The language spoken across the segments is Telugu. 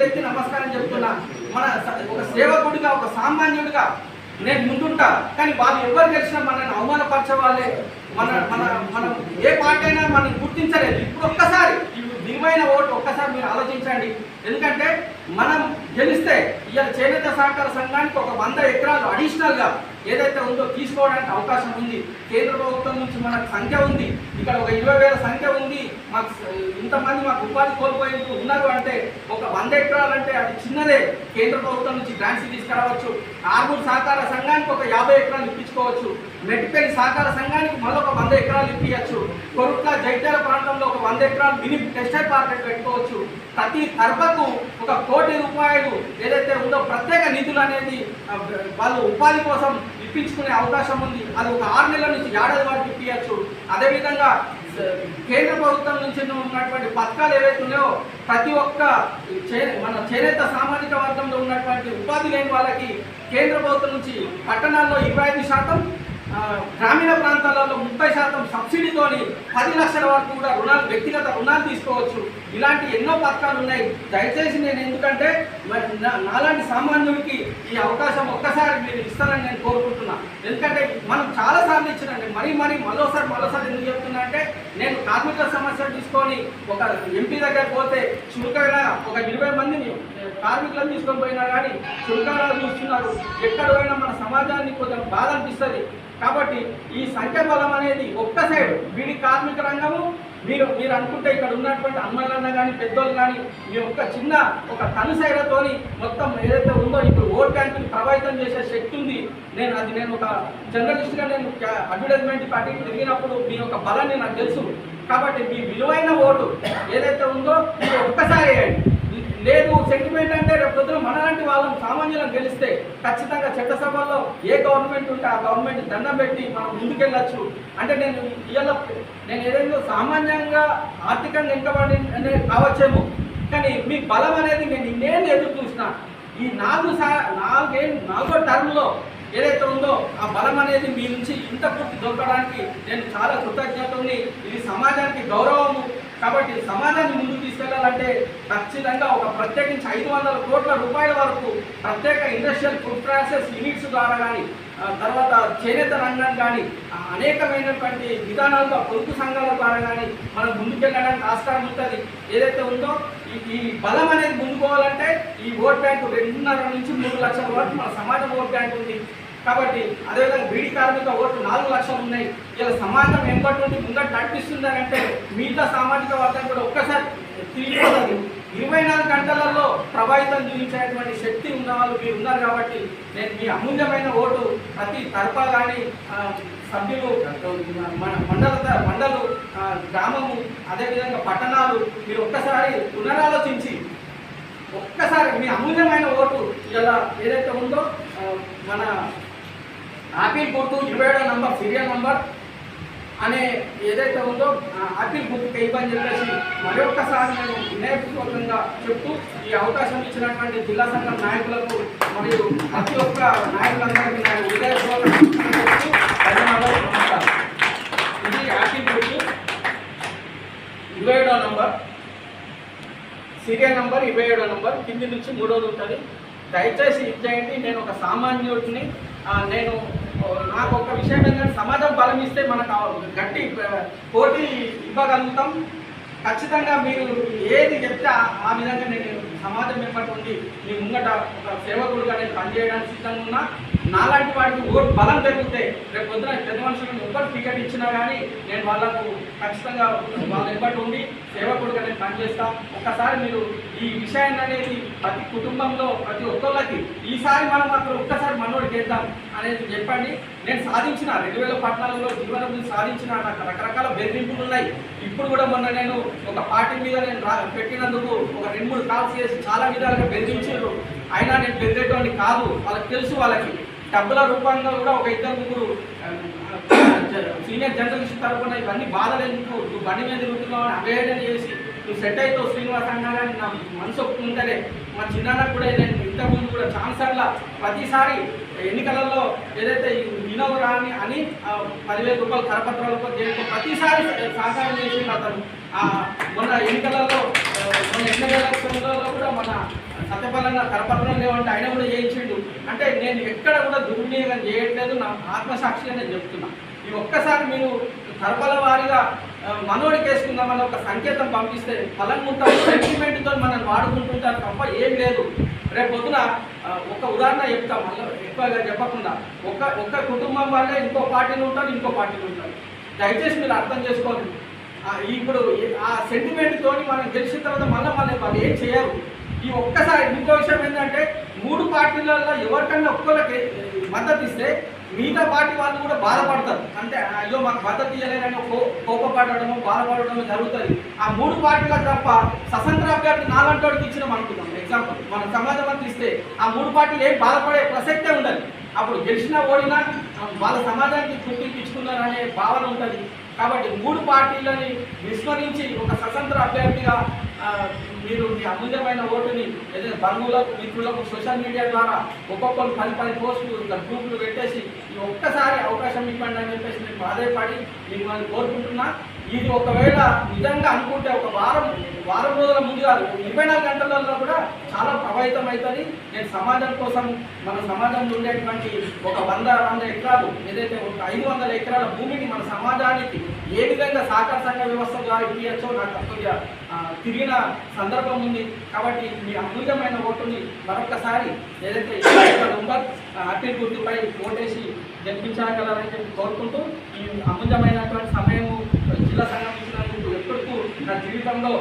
చేతులెత్తి నమస్కారం చెప్తున్నా. మన ఒక సేవకుడిగా ఒక సామాన్యుడిగా నేను ముందుంటా. కానీ వాళ్ళు ఎవరు గెలిచినా మనల్ని అవమానపరచే వాళ్ళే. మన మన మనం ఏ పార్టీ అయినా మనం గుర్తించలేదు. ఇప్పుడు ఒక్కసారి విలువైన ఓటు ఒక్కసారి మీరు ఆలోచించండి. ఎందుకంటే మనం గెలిస్తే ఇవాళ చేనేత సహకార సంఘానికి ఒక వంద ఎకరాలు అడిషనల్గా ఏదైతే ఉందో తీసుకోవడానికి అవకాశం ఉంది. కేంద్ర ప్రభుత్వం నుంచి మనకు సంఖ్య ఉంది. ఇక్కడ ఒక ఇరవై వేల సంఖ్య ఉంది. మాకు ఇంతమంది మాకు ఉపాధి కోల్పోయి ఉన్నారు అంటే ఒక వంద ఎకరాలు అంటే అది చిన్నదే. కేంద్ర ప్రభుత్వం నుంచి గ్రాంట్స్ తీసుకురావచ్చు. ఆర్మూర్ సహకార సంఘానికి ఒక యాభై ఎకరాలు ఇప్పించుకోవచ్చు. మెట్టిపల్లి సహకార సంఘానికి మరొక ఒక వంద ఎకరాలు ఇప్పించచ్చు. కొరుట్ల జైత్యాల ప్రాంతంలో ఒక వంద ఎకరాలు మినీ టెక్స్టైల్ పార్క్ పెట్టుకోవచ్చు. ప్రతి తరఫకు ఒక కోటి రూపాయలు ఏదైతే ఉందో ప్రత్యేక నిధులు అనేది వాళ్ళు ఉపాధి కోసం ఇప్పించుకునే అవకాశం ఉంది. అది ఒక ఆరు నెలల నుంచి ఏడాది వరకు ఇప్పించచ్చు. అదేవిధంగా Uh, కేంద్ర ప్రభుత్వం నుంచి ఉన్నటువంటి పథకాలు ఏవైతే ఉన్నాయో ప్రతి ఒక్క చే- మన చేనేత సామాజిక వర్గంలో ఉన్నటువంటి ఉపాధి లేని వాళ్ళకి కేంద్ర ప్రభుత్వం నుంచి పట్టణాల్లో ఇరవై శాతం గ్రామీణ ప్రాంతాలలో ముప్పై శాతం సబ్సిడీతోని పది లక్షల వరకు కూడా రుణాలు వ్యక్తిగత రుణాలు తీసుకోవచ్చు. ఇలాంటి ఎన్నో పథకాలు ఉన్నాయి. దయచేసి నేను ఎందుకంటే మరి నా- నాలాంటి సామాన్యుడికి ఈ అవకాశం ఒక్కసారి మీరు ఇస్తారని నేను కోరుకుంటున్నాను ఎందుకంటే మనం చాలాసార్లు ఇచ్చినండి మరీ మరీ మరోసారి మరోసారి ఎందుకు చెప్తున్నా అంటే నేను కార్మికుల సమస్యలు తీసుకొని ఒక ఎంపీ దగ్గర పోతే చురుకగా ఒక ఇరవై మందిని కార్మికులను తీసుకొని పోయినా కానీ చురుకగా చూస్తున్నారు. ఎక్కడ పోయినా మన సమాజానికి కొంచెం బాధ అనిపిస్తుంది. కాబట్టి ఈ సంఖ్య బలం అనేది ఒక్క సైడ్ వీడి కార్మిక రంగము మీరు మీరు అనుకుంటే ఇక్కడ ఉన్నటువంటి అమ్మలన్న కానీ పెద్దోళ్ళు కానీ మీ యొక్క చిన్న ఒక కనుసైలతోని మొత్తం ఏదైతే ఉందో ఇప్పుడు ఓట్ బ్యాంకుని ప్రభావితం చేసే శక్తి ఉంది. నేను అది నేను ఒక జర్నలిస్ట్గా నేను అడ్వర్టైజ్మెంట్ పార్టీకి తిరిగినప్పుడు మీ యొక్క బలాన్ని నాకు తెలుసు. కాబట్టి మీ విలువైన ఓటు ఏదైతే ఉందో మీరు ఒక్కసారి వేయండి. లేదు సెంటిమెంట్ అంటే రేపు పొద్దున మనలాంటి వాళ్ళని సామాన్యులను గెలిస్తే ఖచ్చితంగా చట్టసభల్లో ఏ గవర్నమెంట్ ఉంటే ఆ గవర్నమెంట్ దండం పెట్టి మనం ముందుకెళ్ళచ్చు. అంటే నేను ఇవాళ నేను ఏదైనా సామాన్యంగా ఆర్థికంగా వెనుకబడి అనే కావచ్చేమో. కానీ మీ బలం అనేది నేను నేను ఎదురు చూసిన ఈ నాలుగు సా నాలుగే నాలుగో టర్మ్లో ఏదైతే ఉందో ఆ బలం అనేది మీ నుంచి ఇంత పూర్తి దొరకడానికి నేను చాలా కృతజ్ఞతని ఇది సమాజానికి గౌరవము. కాబట్టి సమాజాన్ని ముందుకు తీసుకెళ్ళాలంటే ఖచ్చితంగా ఒక ప్రత్యేకించి ఐదు వందల కోట్ల రూపాయల వరకు ప్రత్యేక ఇండస్ట్రియల్ ఫుడ్ ప్రాసెస్ యూనిట్స్ ద్వారా కానీ తర్వాత చేనేత రంగం కానీ అనేకమైనటువంటి విధానాలుగా పొరుగు సంఘాల ద్వారా కానీ మనం ముందుకెళ్ళడానికి ఆస్కారం ఉంటుంది. ఏదైతే ఉందో ఈ ఈ బలం అనేది ముందుకోవాలంటే ఈ ఓట్ బ్యాంకు రెండున్నర నుంచి మూడు లక్షల వరకు మన సమాజం ఓట్ బ్యాంక్ ఉంది. కాబట్టి అదేవిధంగా బీడీ కార్మిక ఓట్లు నాలుగు లక్షలు ఉన్నాయి. ఇలా సమాజం ఎంపటి నుండి ముందట నడిపిస్తుందని అంటే మిగతా సామాజిక వర్గం కూడా ఒక్కసారి తిరిగిపోతుంది ఇరవై నాలుగు గంటలలో ప్రభావితం చూపించేటువంటి శక్తి ఉన్న వాళ్ళు మీరు ఉన్నారు కాబట్టి నేను మీ అమూల్యమైన ఓటు ప్రతి తరఫా కానీ సభ్యులు మన మండల మండలు గ్రామము అదేవిధంగా పట్టణాలు మీరు ఒక్కసారి పునరాలోచించి ఒక్కసారి మీ అమూల్యమైన ఓటు ఇలా ఏదైతే ఉందో మన ఆపిల్ గుర్తు ఇరవై ఏడో నంబర్ సీరియల్ నంబర్ అనే ఏదైతే ఉందో ఆపిల్ గుర్తుకు ఇవ్వని చెప్పేసి మరొక్కసారి నేను వినయపూర్వకంగా చెప్తూ ఈ అవకాశం ఇచ్చినటువంటి జిల్లా సంఘం నాయకులకు మరియు ప్రతి ఒక్క నాయకులందరికీ నేను హృదయపూర్వకంగా ధన్యవాదాలు ఇది ఆపిల్ గుర్తు ఇరవై ఏడో నంబర్ సీరియల్ నంబర్ ఇరవై ఏడో నంబర్ కింది నుంచి మూడోది ఉంటుంది. దయచేసి ఇచ్చేయండి నేను ఒక సామాన్యుడిని నేను నాకు ఒక విషయం ఏంటంటే సమాజం బలం ఇస్తే మనకు గట్టి పోటీ ఇవ్వగలుగుతాం. ఖచ్చితంగా మీరు ఏది చెప్తే ఆ- విధంగా నేను సమాజం వెంబడి ఉండి మీ ముంగట ఒక సేవకుడుగా నేను పనిచేయడానికి సిద్ధంగా ఉన్నా. నాలాంటి వాడికి ఓటు బలం పెరిగితే రేపు పొద్దున పెద్ద మనుషులను ఎవరు టికెట్ ఇచ్చినా కానీ నేను వాళ్ళకు ఖచ్చితంగా వాళ్ళ వెంబడి ఉండి సేవకుడుగా నేను పనిచేస్తా. ఒక్కసారి మీరు ఈ విషయాన్ని అనేది ప్రతి కుటుంబంలో ప్రతి ఒక్కళ్ళకి ఈసారి మనం అక్కడ ఒక్కసారి చేద్దాం అనేది చెప్పండి. నేను సాధించిన రెండు వేల పద్నాలుగులో జీవనం సాధించిన నాకు రకరకాల బెదిరింపులు ఉన్నాయి. ఇప్పుడు కూడా మొన్న నేను ఒక పార్టీ మీద నేను పెట్టినందుకు ఒక రెండు మూడు కాల్స్ చేసి చాలా విధాలుగా బెదిరించారు. అయినా నేను బెదిరేటువంటి కాదు. వాళ్ళకి తెలుసు వాళ్ళకి. డబ్బుల రూపంగా కూడా ఒక ఇద్దరు ముగ్గురు సీనియర్ జర్నలిస్ట్ తరపున ఇవన్నీ బాధలు ఎందుకు? నువ్వు బండి మీద తిరుగుతున్నావు అని అవేదన చేసి నువ్వు సెట్ అవుతావు శ్రీనివాస అన్నా నా మనసు ఒప్పుకుంటలే. మా చిన్న కూడా నేను ఇంతకుముందు కూడా ఛాన్సర్ల ప్రతిసారి ఎన్నికలలో ఏదైతే వినవు రాని అని పదివేల రూపాయలు కరపత్రాలతో దేనికో ప్రతిసారి సహకారం చేసింది అతను. ఆ, మొన్న ఎన్నికలలో మన ఎన్నికల ఎలక్షన్లలో కూడా మన సత్యపాలన కరపత్రం లేవంటే ఆయన కూడా చేయించిండు. అంటే నేను ఎక్కడ కూడా దుర్వినియోగం చేయట్లేదు నా ఆత్మసాక్షిగా నేను చెప్తున్నాను ఈ ఒక్కసారి మీరు కరపల వారిగా ఆ, మనోడికి వేసుకుందామని ఒక సంకేతం పంపిస్తే ఫలంగా సెంటిమెంట్తో మనం వాడుకుంటుంటారు తప్ప ఏం లేదు. రేపు పొద్దున ఒక ఉదాహరణ చెప్తాం మళ్ళీ ఎక్కువగా చెప్పకుండా. ఒక ఒక కుటుంబం వాళ్ళే ఇంకో పార్టీలు ఉంటారు ఇంకో పార్టీలు ఉంటారు. దయచేసి మీరు అర్థం చేసుకోండి. ఇప్పుడు ఆ సెంటిమెంట్తో మనం గెలిచిన తర్వాత మళ్ళీ మళ్ళీ వాళ్ళు ఏం చేయరు. ఈ ఒక్కసారి ఇంకో విషయం ఏంటంటే మూడు పార్టీలలో ఎవరికన్నా ఒక్కరికి మద్దతు ఇస్తే మిగతా పార్టీ వాళ్ళు కూడా బాధపడతారు. అంటే అయ్యో మాకు మద్దతు ఇవ్వలేదని కో- కోపపడడము బాధపడడము జరుగుతుంది. ఆ మూడు పార్టీల తప్ప స్వతంత్ర అభ్యర్థి నాలంటోడికి ఇచ్చినాం అనుకుందాం. ఎగ్జాంపుల్ మన సమాజం అంతా ఇస్తే ఆ మూడు పార్టీలు ఏం బాధపడే ప్రసక్తే ఉండదు. అప్పుడు గెలిచినా ఓడినా వాళ్ళ సమాజానికి గుర్తింపు అనే భావన ఉంటుంది. కాబట్టి మూడు పార్టీలని విస్మరించి ఒక స్వతంత్ర అభ్యర్థిగా మీరు మీ అమూల్యమైన ఓటుని ఏదైనా బంధువులకు మిత్రులకు సోషల్ మీడియా ద్వారా ఒక్కొక్కరు పది పది పోస్టులు గ్రూపులు పెట్టేసి ఒక్కసారి అవకాశం ఇవ్వండి అని చెప్పేసి నేను బాధపడి మిమ్మల్ని కోరుకుంటున్నా. ఇది ఒకవేళ నిజంగా అనుకుంటే ఒక వారం వారం రోజుల ముందు కాదు ఇరవై నాలుగు గంటలలో కూడా చాలా ప్రభావితం అవుతుంది. నేను సమాజం కోసం మన సమాజంలో ఉండేటువంటి ఒక వంద వంద ఎకరాలు ఏదైతే ఒక ఐదు వందల ఎకరాల భూమిని మన సమాజానికి ఏ విధంగా సహకార సంఘ వ్యవస్థ ద్వారా ఇవ్వచ్చో నాకు తప్పు తిరిగిన సందర్భం ఉంది. కాబట్టి మీ అమూల్యమైన ఓటుని మరొకసారి ఏదైతే నంబర్ అఖిల్ గుర్తుపై ఓటేసి గెలిపించగలరని చెప్పి కోరుకుంటూ ఈ అమూల్యమైనటువంటి సమయము జిల్లా సంఘం ఇచ్చినందుకు ఎప్పటికూ నా జీవితంలో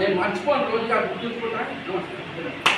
నేను మర్చిపోను రోజుగా గుర్తుంచుకుంటాను. నమస్కారం.